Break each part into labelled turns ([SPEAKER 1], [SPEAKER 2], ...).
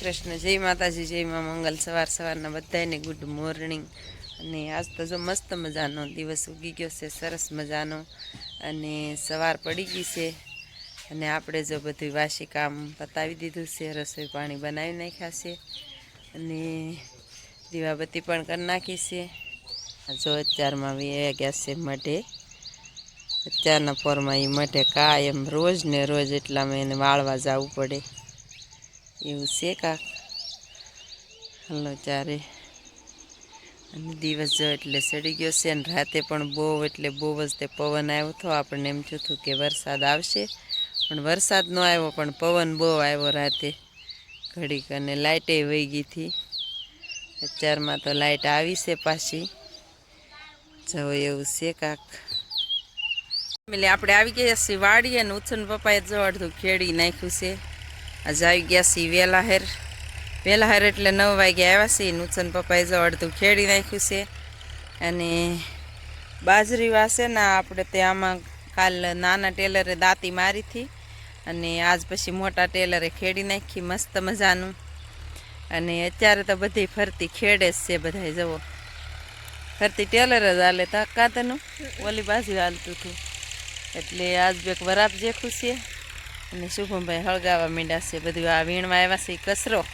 [SPEAKER 1] કૃષ્ણ, જય માતાજી, જય મા મંગલ. સવાર સવારના બધાને ગુડ મોર્નિંગ અને આજ તો જો મસ્ત મજાનો દિવસ ઉગી ગયો છે, સરસ મજાનો. અને સવાર પડી ગઈ છે. અને આપણે જો બધું વાસી કામ પતાવી દીધું છે, રસોઈ પાણી બનાવી નાખ્યા છે. અને દીવાબત્તી પણ કરી નાખી છે. જો અત્યારમાં ગયા છે મઢે. અત્યારના પોરમાં એ મઢે કાયમ રોજ ને રોજ એટલામાં એને વાળવા જવું પડે. એવું છે કાક હલો ચારે અને દિવસ જો એટલે સડી ગયો છે અને રાતે પણ બહુ એટલે બહુ જ તે પવન આવ્યો હતો. આપણને એમ થયું કે વરસાદ આવશે. પણ વરસાદ ન આવ્યો, પણ પવન બહુ આવ્યો રાતે. ઘડીક અને લાઇટે વહી ગઈ હતી. અત્યારમાં તો લાઇટ આવી છે પાછી. જવો એવું છે કાક. એટલે આપણે આવી ગયા છીએ વાડીએ અને ઉછન પપ્પાએ જો અડધું ખેડી નાખ્યું છે. આજે આવી ગયા છીએ વેલા હેર વેલા હેર એટલે નવ વાગે આવ્યા છીએ. નુચન પપ્પાએ જો અડધું ખેડી નાખ્યું છે. અને બાજરી વાસે ને આપણે તે આમાં કાલ નાના ટેલરે દાંતી મારી હતી. અને આજ પછી મોટા ટેલરે ખેડી નાખી, મસ્ત મજાનું. અને અત્યારે તો બધી ફરતી ખેડે જ છે બધાય જવો ફરતી ટેલર જ હાલે તો. કાતનું? ઓલી બાજુ હાલતું હતું. એટલે આજ બેક વરાપ જેખું છે. અને શુભમભાઈ હળગાવા મીંડા છે. બધું આ વીણવા આવ્યા છે કચરો.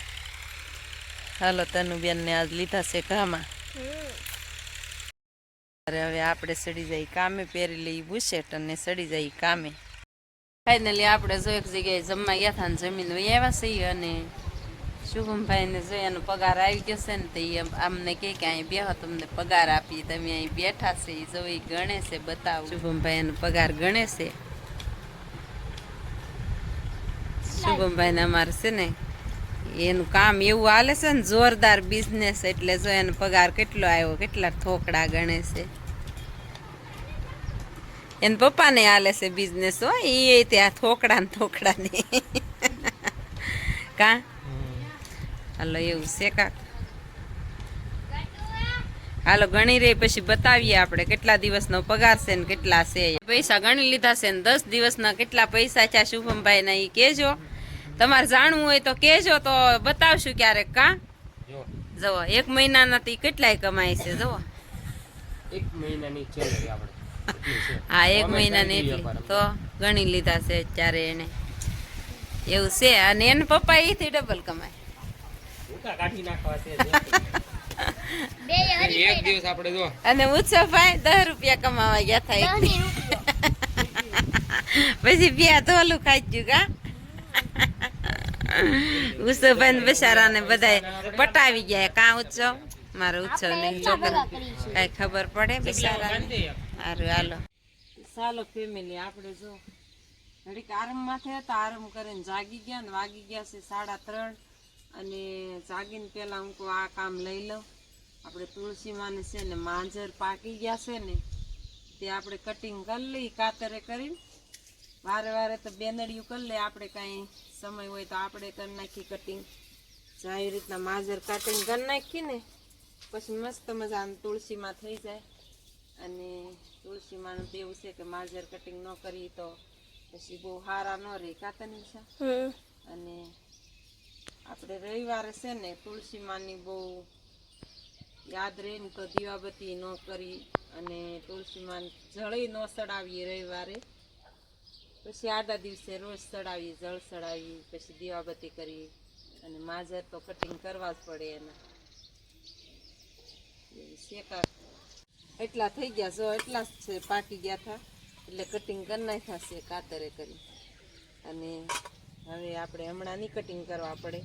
[SPEAKER 1] હાલો, તનુબેનને આજ લીધા છે ઘામાં. અરે હવે આપણે સડી જાય કામે, પહેરી લઈ બુશેટ અને સડી જાય કામે. ફાઇનલી આપણે જો એક જગ્યાએ જમવા ગયા હતા ને જમીન વહી આવ્યા છીએ અને શુભમભાઈને જો એનો પગાર આવી ગયો છે ને તો એ અમને કહે કે અહીં બેહો, તમને પગાર આપી તમે અહીં બેઠા છે એ જો એ ગણે છે, બતાવો. શુભમભાઈ એનો પગાર ગણે છે. શુભમભાઈને અમારે છે ને, એનું કામ એવું હાલે છે ને, જોરદાર બિઝનેસ એટલે જો એનો પગાર કેટલો આવ્યો, કેટલા થોકડા ગણે છે. એને પપ્પાને હાલે છે બિઝનેસ હો એ ત્યાં થોકડા ને થોકડા ને કા? હાલો, એવું છે કાક હાલો, ગણી રે પછી બતાવીએ આપણે કેટલા દિવસનો પગાર છે ને કેટલા છે. પૈસા ગણી લીધા છે ને, દસ દિવસના કેટલા પૈસા છે શુભમભાઈ ના એ કહેજો. તમારે જાણવું હોય તો કહેજો તો બતાવશું ક્યારેક કા?
[SPEAKER 2] જો.
[SPEAKER 1] એક મહિનાના નથી કેટલાય કમાય છે જવો
[SPEAKER 2] એક મહિનાની આપણે. છે.
[SPEAKER 1] હા એક મહિનાની તો ગણી લીધા છે અત્યારે એને. એવું છે અને એને પપ્પા એથી ડબલ કમાય.
[SPEAKER 2] ઉકા કાઢી નાખવા છે એક દિવસ આપણે જો.
[SPEAKER 1] અને ઉત્સવભાઈ દસ રૂપિયા કમાવા ગયા થાય. પછી બે ધોલું ખાઈ ગયું કા? ઉત્સવભાઈ ને બચારાને બધાય પટાવી ગયા. કા ઉત્સવ? મારો ઉત્સવ નહીં છોકરો કઈ ખબર પડે બિચારા. સારું હાલો. ચાલો ફેમિલી આપણે જો ઘડીક આરામમાં થયા હતા આરામ કરીને જાગી ગયા ને વાગી ગયા છે સાડા ત્રણ. અને જાગીને પહેલાં હું કહું આ કામ લઈ લઉં. આપણે તુલસી માને છે ને માંજર પાકી ગયા છે ને તે આપણે કટિંગ કરી લઈ કાતરે કરીને વારે વારે તો બેનડિયું કરી લે આપણે કાંઈ સમય હોય તો આપણે કરી નાખી કટિંગ આવી રીતના માજર કટિંગ કરી નાખી ને પછી મસ્ત મજાનું તુલસીમાં થઈ જાય. અને તુલસીમાંનું તો એવું છે કે માજર કટિંગ ન કરી તો પછી બહુ સારા ન રહે કાતરની છે. અને આપણે રવિવારે છે ને તુલસીમાંની બહુ યાદ રહે ને તો દીવાબત્તી ન કરી અને તુલસીમાં જળી ન સડાવીએ રવિવારે. પછી આડા દિવસે રોજ ચડાવી, જળ ચડાવી, પછી દીવાબત્તી કરી અને માજર તો કટિંગ કરવા જ પડે એના. એટલા થઈ ગયા જો, એટલા છે, પાકી ગયા હતા એટલે કટિંગ કરી નાખ્યા છે, કાતરે કરી. અને હવે આપણે હમણાં નહીં કટિંગ કરવા પડે.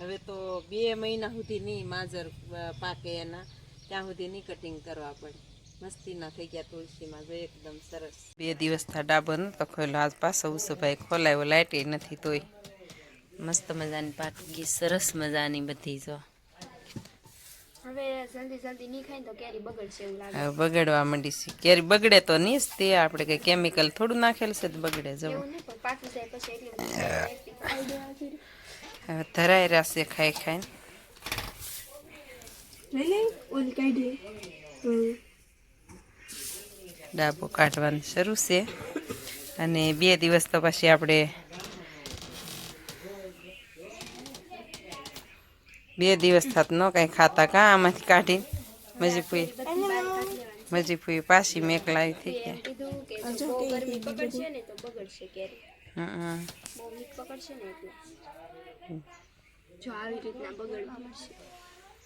[SPEAKER 1] હવે તો બે મહિના સુધી નહીં માજર પાકે એના. ત્યાં સુધી નહીં કટિંગ કરવા પડે. મસ્તીના થઈ ગયા તુલસીમાં જો એકદમ સરસ. બે દિવસ થા ડાબર નતો ખોલ્યો આજ પાછો ઉસુભાઈ ખોલાયો લાઇટ નથી તોય. મસ્ત મજાની પાટકી સરસ મજાની બધી જો.
[SPEAKER 3] હવે જલ્દી જલ્દી નહીં ખાય ને તો કેરી બગડશે એવું લાગે.
[SPEAKER 1] હવે બગડવા માંડી છે. કેરી બગડે તો નહીં જ તે આપણે કઈ કેમિકલ થોડું નાખેલ છે તો બગડે જવું. હવે ધરાઈ રહેશે ખાઈ ખાઈને. ડાબો કાઢવાનું શરૂ છે. અને બે દિવસ તો પછી આપણે બે દિવસ થાત ન કાંઈ ખાતા કા? આમાંથી કાઢી મજી ફૂઈ મજી ફૂઈ પાછી મેકલાઈ થઈ ગયા.
[SPEAKER 3] જો આવી રીતના બગડવા મળશે.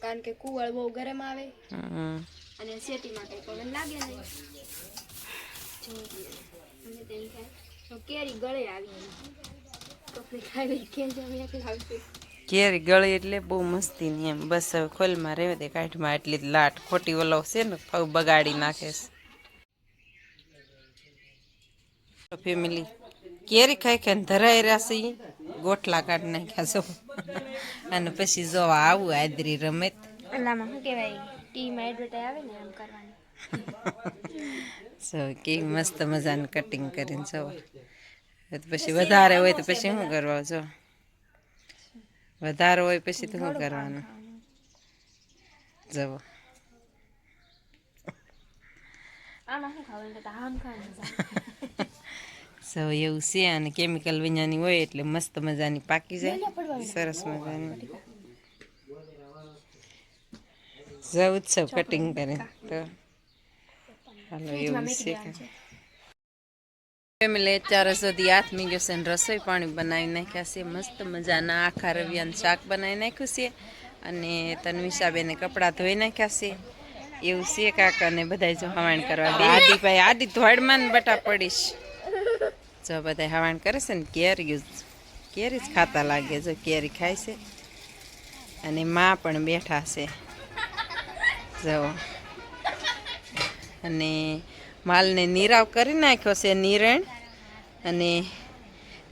[SPEAKER 3] કારણ કે કુવળ બહુ ગરમ આવે. અને શેટીમાં કંઈ પવન લાગે નહીં. તો કેરી ગળે આવી
[SPEAKER 1] કેરી ગળી એટલે બહુ મસ્તી ની એમ. બસ હવે ખોલમાં રહેવા દે કાઠમાં એટલી જ લાટ ખોટી ઓલવ છે ને ફવ બગાડી નાખે છે. ફેમિલી કેરી ખાઈ ખાઈને ધરાઈ રહ્યા ઈ. ગોઠલા કાઢી નાખ્યા જો અને પછી જો આવું આદરી રમત
[SPEAKER 3] અલામાં શું કહેવાય? ટીવીમાં એડવર્ટાઈઝ આવે ને કરવાની.
[SPEAKER 1] મસ્ત મજાનું કટિંગ કરીને જો. પછી વધારે હોય તો પછી શું કરવા જો? વધારે હોય પછી તો શું કરવાનું? જવો
[SPEAKER 3] આમાં શું ખાવાનું
[SPEAKER 1] સો એવું છે અને કેમિકલ વિનાની હોય એટલે મસ્ત મજાની પાકી જાય. સરસ મજાની. જવું જ છે કટિંગ કરે તો હાલો એવું છે ફેમિલી અત્યારે સુધી હાથ મીગ્યો છે ને રસોઈ પાણી બનાવી નાખ્યા છે. મસ્ત મજાના આખા રવિયાનું શાક બનાવી નાખ્યું છે. અને તન્વિષાબેને કપડાં ધોઈ નાખ્યા છે. એવું છે કાકા ને બધા જો હવાણ કરવા. બે આડી ભાઈ આડી ધોળમાં બટા પડીશ. જો બધા હવાણ કરે છે ને કેરી કેરી જ ખાતા લાગે જો કેરી ખાય છે. અને માં પણ બેઠા છે. જો. અને માલને નીરાવ કરી નાખ્યો છે નિરણ. અને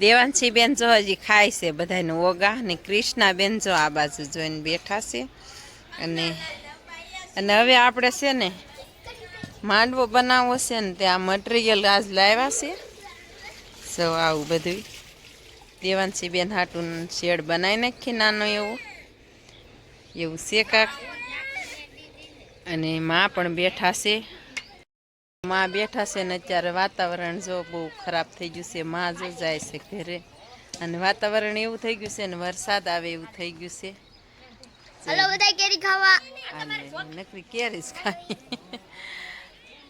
[SPEAKER 1] દેવાંશી બેન જો હજી ખાય છે બધાને ઓગા અને કૃષ્ણા બેન જો આ બાજુ જોઈને બેઠા છે. અને અને હવે આપણે છે ને માંડવો બનાવવો છે ને તે આ મટીરિયલ આજ લાવ્યા છે. સો આવું બધું. દેવાંશી બેન હાટું શેડ બનાવી નાખી નાનો એવો. એવું છે કાક. અને માં પણ બેઠા છે. માં બેઠા છે ને અત્યારે વાતાવરણ જો બહુ ખરાબ થઈ ગયું છે. માં જો જાય છે ઘરે. અને વાતાવરણ એવું થઈ ગયું છે ને વરસાદ આવે એવું થઈ ગયું છે.
[SPEAKER 3] હલો બધા કેરી ખાવા.
[SPEAKER 1] નકરી કેરી જ ખાવી.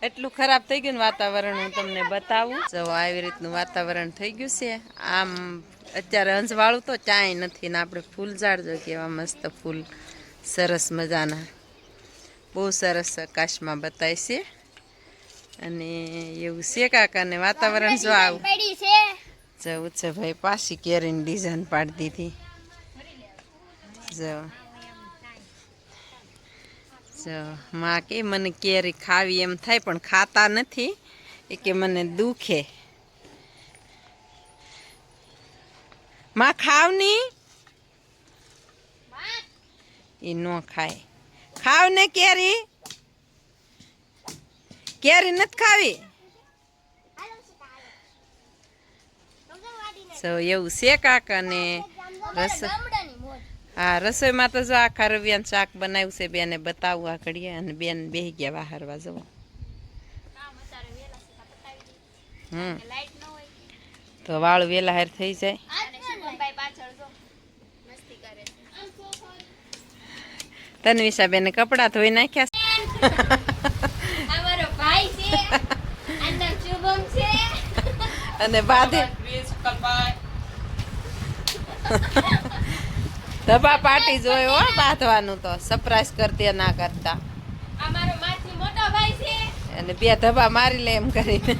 [SPEAKER 1] એટલું ખરાબ થઈ ગયું વાતાવરણ હું તમને બતાવું. જો આવી રીતનું વાતાવરણ થઈ ગયું છે. આમ અત્યારે અંજવાળું તો ચાય નથી ને આપણે ફૂલ ઝાડજો કેવા મસ્ત ફૂલ. સરસ મજાના. બહુ સરસ આકાશમાં બતાય છે. અને એવું છે કાકાને વાતાવરણ જો આવું. જવું છે ભાઈ, પાછી કેરીની ડિઝાઇન પાડી દીધી. જો. જો માં કે મને કેરી ખાવી એમ થાય પણ ખાતા નથી. એ કે મને દુખે. માં ખાવની એ ન ખાય. ખાવ ને કેરી? કેરી નથી ખાવી? સો એવું છે કાકા ને રસ હા રસોઈમાં તો જો આખા રવિયાનું શાક બનાવ્યું છે બેને બતાવું આ ઘડીએ અને બેન બેહી ગયા વાહરવા જવો હમ. તો વાળ વેલા હાર થઈ જાય. તન્વિષા બેને કપડાં ધોઈ નાખ્યા અને બાંધે ધબા પાટી જોયો હો બાંધવાનું તો. સરપ્રાઈઝ કરતી ના કરતા.
[SPEAKER 3] અમારો માથી મોટો ભાઈ છે.
[SPEAKER 1] અને બે ધબા મારી લે એમ કરીને.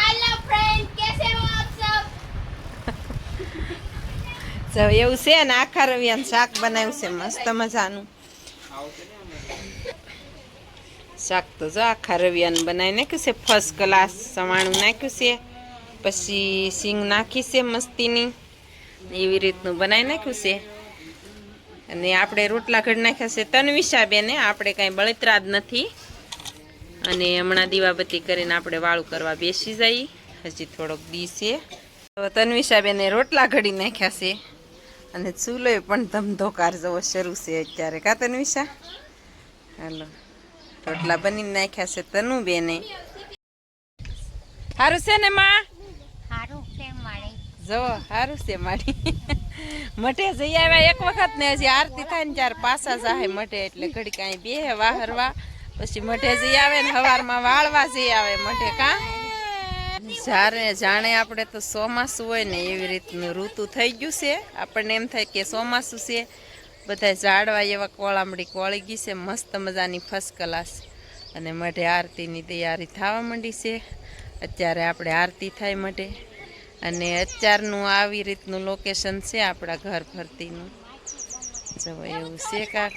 [SPEAKER 3] હેલો ફ્રેન્ડ કેસે હો આપ સબ?
[SPEAKER 1] જો એવું છે ને આખા રવિયાન શાક બનાવ્યું છે મસ્ત મજાનું. શાક તો જો આખા રવિયાન બનાવી નાખ્યું છે ફર્સ્ટ ક્લાસ સવાણું નાખ્યું છે પછી સિંગ નાખી છે મસ્તીની. એવી રીતનું બનાવી નાખ્યું છે. અને આપણે રોટલા ઘડી નાખ્યા છે તનવિશા બેને આપણે કાંઈ બળતરા જ નથી. અને હમણાં દીવાબત્તી કરીને આપણે વાળું કરવા બેસી જઈએ. હજી થોડોક દી છે. તો તન્વિશા બેને રોટલા ઘડી નાખ્યા છે. અને ચૂલોય પણ ધમધોકાર જવો શરૂ છે અત્યારે. કા તન્વિશા? હાલો. રોટલા બની નાખ્યા છે તનુ બેને સારું છે ને, માં?
[SPEAKER 3] હારું કેમ મારે
[SPEAKER 1] જો સારું છે મારી. મઠે જઈ આવ્યા એક વખત ને હજી આરતી થાય ને ત્યારે પાછા જાહે મઠે એટલે ઘડી કાંઈ બે વાહરવા. પછી મઠે જઈ આવે ને હવારમાં વાળવા જઈ આવે મઠે કા. જ્યારે જાણે આપણે તો ચોમાસું હોય ને એવી રીતનું ઋતુ થઈ ગયું છે. આપણને એમ થાય કે ચોમાસું છે. બધા ઝાડવા એવા કોળામડી કોળી ગઈ છે, મસ્ત મજાની ફર્સ્ટ ક્લાસ અને મઢે આરતીની તૈયારી થવા માંડી છે. અત્યારે આપણે આરતી થાય મઢે. અને અત્યારનું આવી રીતનું લોકેશન છે આપણા ઘર ફરતીનું. જવો એવું છે કાક.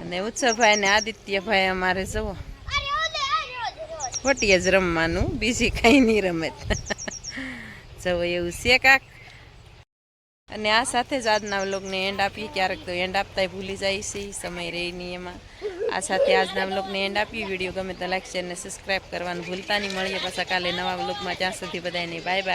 [SPEAKER 1] અને ઉત્સવભાઈ ને આદિત્યભાઈ અમારે જવો વટીએ જ રમવાનું, બીજી કંઈ નહીં રમત જવો એવું છે કાક. અને આ સાથે જ આજના વ્લોગને એન્ડ આપીએ. ક્યારેક તો એન્ડ આપતાય ભૂલી જાય છે, સમય રહી નહીં એમાં. આ સાથે આજના બ્લોગને એન્ડ આપીએ. વીડિયો ગમે તો લાઈક શેર સબસ્ક્રાઈબ કરવાનું ભૂલતા નહીં. મળીએ પાછા કાલે નવા બ્લોગમાં ત્યાં સુધી બધાને બાય બાય